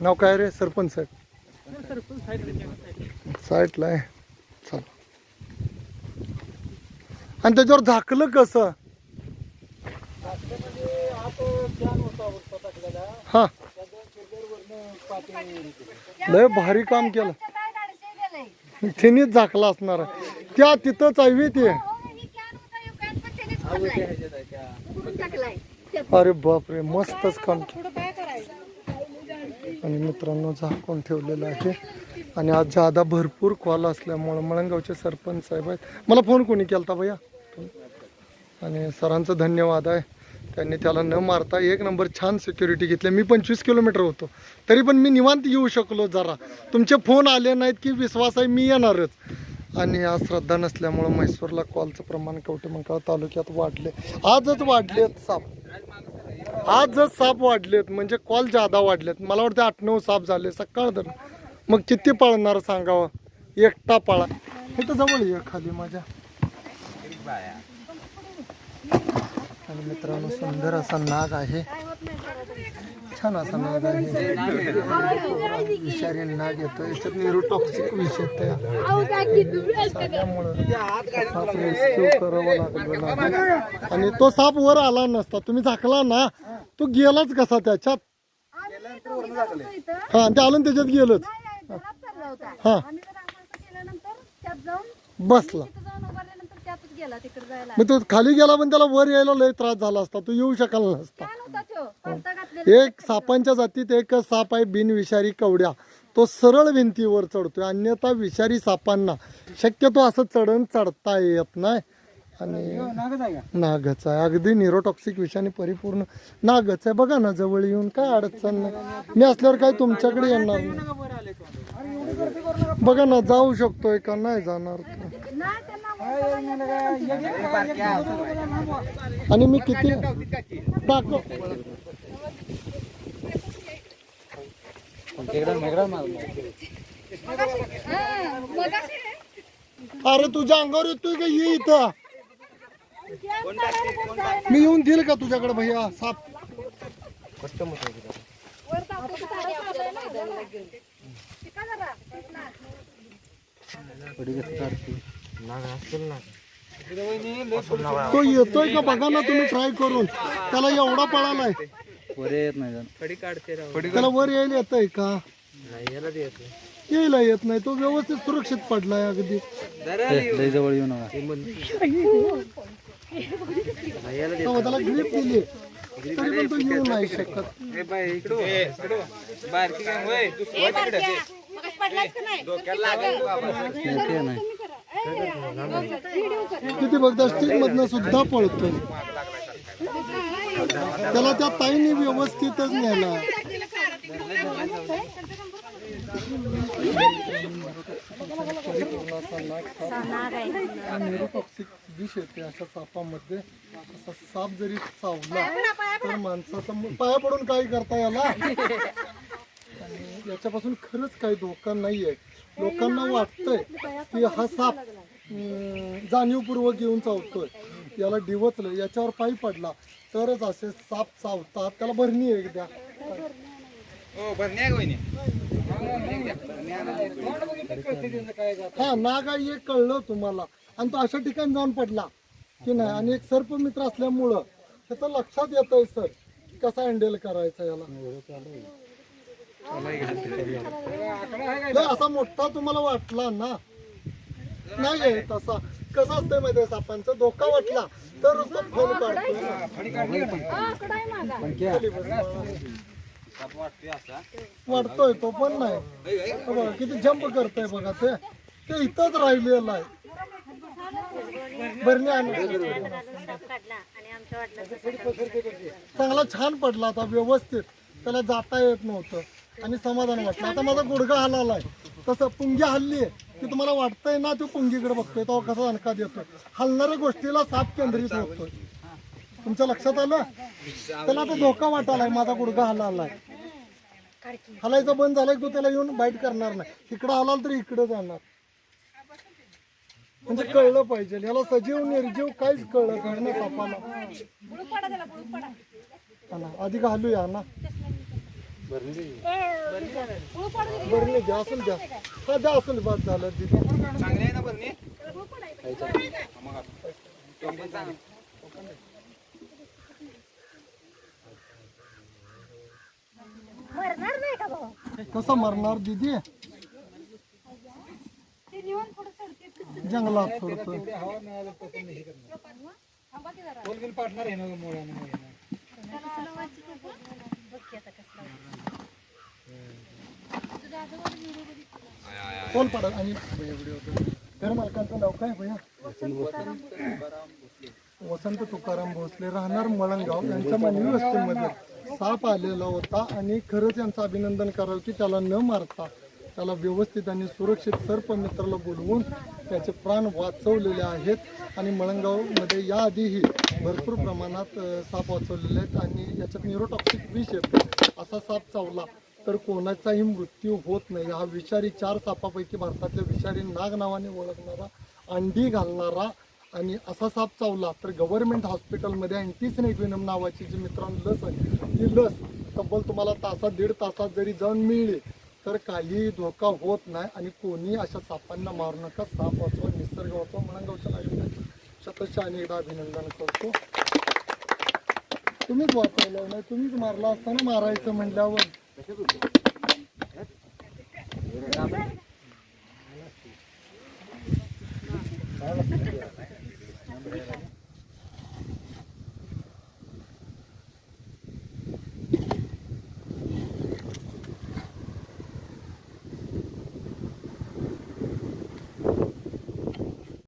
नाव काय रे? सरपंच साहेब. साईटला आहे. चल. आणि त्याच्यावर झाकलं कसं? हा. लय भारी काम केलं. त्यांनीच झाकला असणार त्या तिथंच आहे ते. अरे बापरे मस्तच काम केलं. आणि मित्रांनो झाकून ठेवलेलं आहे. आणि आज जादा भरपूर कॉल असल्यामुळं मळंगावचे सरपंच साहेब आहेत. मला फोन कोणी केलता भैया? आणि सरांचं धन्यवाद आहे. त्यांनी त्याला न मारता एक नंबर छान सिक्युरिटी घेतली. मी पंचवीस किलोमीटर होतो. तरी पण मी निवांत येऊ शकलो जरा. तुमचे फोन आले नाहीत की विश्वास आहे मी येणारच. आणि आज श्रद्धा नसल्यामुळं म्हैसूरला कॉलचं प्रमाण कवटेमंकाळ तालुक्यात वाढले. आजच वाढले साप. आज जर साप वाढलेत म्हणजे कॉल जादा वाढलेत मला वाटतं आठ नऊ साप झाले सकाळ तर. मग किती पळणार सांगावं? एकटा पळा. तर जवळ ये खाली माझ्या. आणि मित्रांनो सुंदर असा नाग आहे. छान असा नाग आहे. विषारी नाग येतो याच्यात निरो टॉक्सिक करावं लागलं आणि तो साप वर आला नसता. तुम्ही झाकला ना तो गेलाच कसा त्याच्यात? हा ते आलं त्याच्यात गेलंच. हा. बसला. मग तो खाली गेला पण त्याला वर यायला लय त्रास झाला असता. तो येऊ शकला नसता. एक सापांच्या जातीत एक साप आहे बिनविषारी कवड्या. तो सरळ भिंतीवर चढतोय अन्यथा विषारी सापांना. शक्यतो असं चढण चढता येत नाही. आणि नागच आहे अगदी निरोटॉक्सिक विषाने परिपूर्ण नागच आहे. बघा ना जवळ येऊन काय अडचण नाही. मी असल्यावर काय तुमच्याकडे येणार नाही. बघा ना जाऊ शकतोय का? नाही जाणार तो. आणि मी किती दाखव. अरे तुझ्या अंगावर येतोय का? ये इथं. मी येऊन देईल का तुझ्याकडे भैया? साप. तो येतोय का? बघा ना तुम्ही ट्राय करून. त्याला एवढा पळालाय येत नाही त्याला वर यायला येतंय का? यायला येत नाही. तो व्यवस्थित सुरक्षित पडलाय अगदी. जवळ येऊ नका. तेव्हा त्याला ग्रीप दिली. तरी पण तो येऊ नाही शकत. येते नाही? किती बघता स्टिक मधनं सुद्धा पळतोय. त्याला त्या ताईने व्यवस्थितच नेला विष येते अशा सापामध्ये असा साप जरी चावला तर माणसाचा पाया पडून काय करता याला? आणि याच्यापासून खरंच काही धोका नाहीये. लोकांना वाटतंय की हा साप अं, जाणीवपूर्वक येऊन चावतोय. याला डिवचलं याच्यावर पायी पडला तरच असे साप चावतात. त्याला भरणी आहे द्या हा नागाई एक कळलं तुम्हाला. आणि तो अशा ठिकाणी जाऊन पडला. की नाही? आणि एक सर्प मित्र असल्यामुळं त्याचं लक्षात येतंय सर कसा हँडल करायचा याला. असा मोठा तुम्हाला वाटला ना? नाही आहे तसा. कसं असतंय माहिती सापांचा धोका वाटला तर फोन काढतो वाटतोय तो पण नाही. हे बघा किती जंप करतोय बघा ते. ते इथंच राहिलेलं आहे. बरणी आणि चांगला छान पडला आता व्यवस्थित. त्याला जाता येत नव्हतं. आणि समाधान वाटलं. आता माझा गुडघा हलालाय तसं पुंगी हल्ली की तुम्हाला वाटतंय ना तो पुंगीकडे बघतोय. तो कसा दणका देतोय. हलणाऱ्या गोष्टीला साप केंद्रित होतोय. तुमच्या लक्षात आलं? त्याला आता धोका वाटालाय माझा गुडघा हलालाय हलायचा बंद झाला की तो त्याला येऊन बाईट करणार नाही. इकडं हलाल तर इकडं जाणार. म्हणजे कळलं पाहिजे. याला सजीव निर्जीव काहीच कळलं ना सापाला. ना, आधी घालूया ना. बरं नाही द्या असेल द्या. हा द्या असेल बाद झालं तिथे मरणार नाही का भाऊ? कसं मरणार दिदी? ते पुढे जंगलात सोडतोय. हवा मिळालं हे करणार? पार्टनर आहे ना मुळानं. कोण पडत आणि घर मालकांचं नाव काय भैया? वसंत तुकाराम भोसले. राहणार मळंगाव यांच्या मानवी वस्तीमध्ये साप आलेला होता आणि खरंच यांचं अभिनंदन करावं की त्याला न मारता त्याला व्यवस्थित आणि सुरक्षित सर्पमित्राला बोलवून त्याचे प्राण वाचवलेले आहेत. आणि मळंगावमध्ये याआधीही भरपूर प्रमाणात साप वाचवलेले आहेत आणि याच्यात न्यूरोटॉक्सिक विष येतो. असा साप चावला तर कोणाचाही मृत्यू होत नाही. हा विषारी चार सापापैकी भारतातल्या विषारी नाग नावाने ओळखणारा अंडी घालणारा आणि असा साप चावला तर गव्हर्नमेंट हॉस्पिटलमध्ये अँटीसिनेक्विनम नावाची जी मित्रांनो लस आहे ही लस तब्बल तुम्हाला तासात दीड तासात जरी जाऊन मिळले तर काही धोका होत नाही आणि कोणी अशा सापांना मारू नका. साप वाचवा निसर्ग वाचवा म्हणून गावच्या आयोग शतशा अनेकदा अभिनंदन करतो. तुम्हीच वाचवलं नाही तुम्हीच मारला असताना मारायचं म्हटल्यावर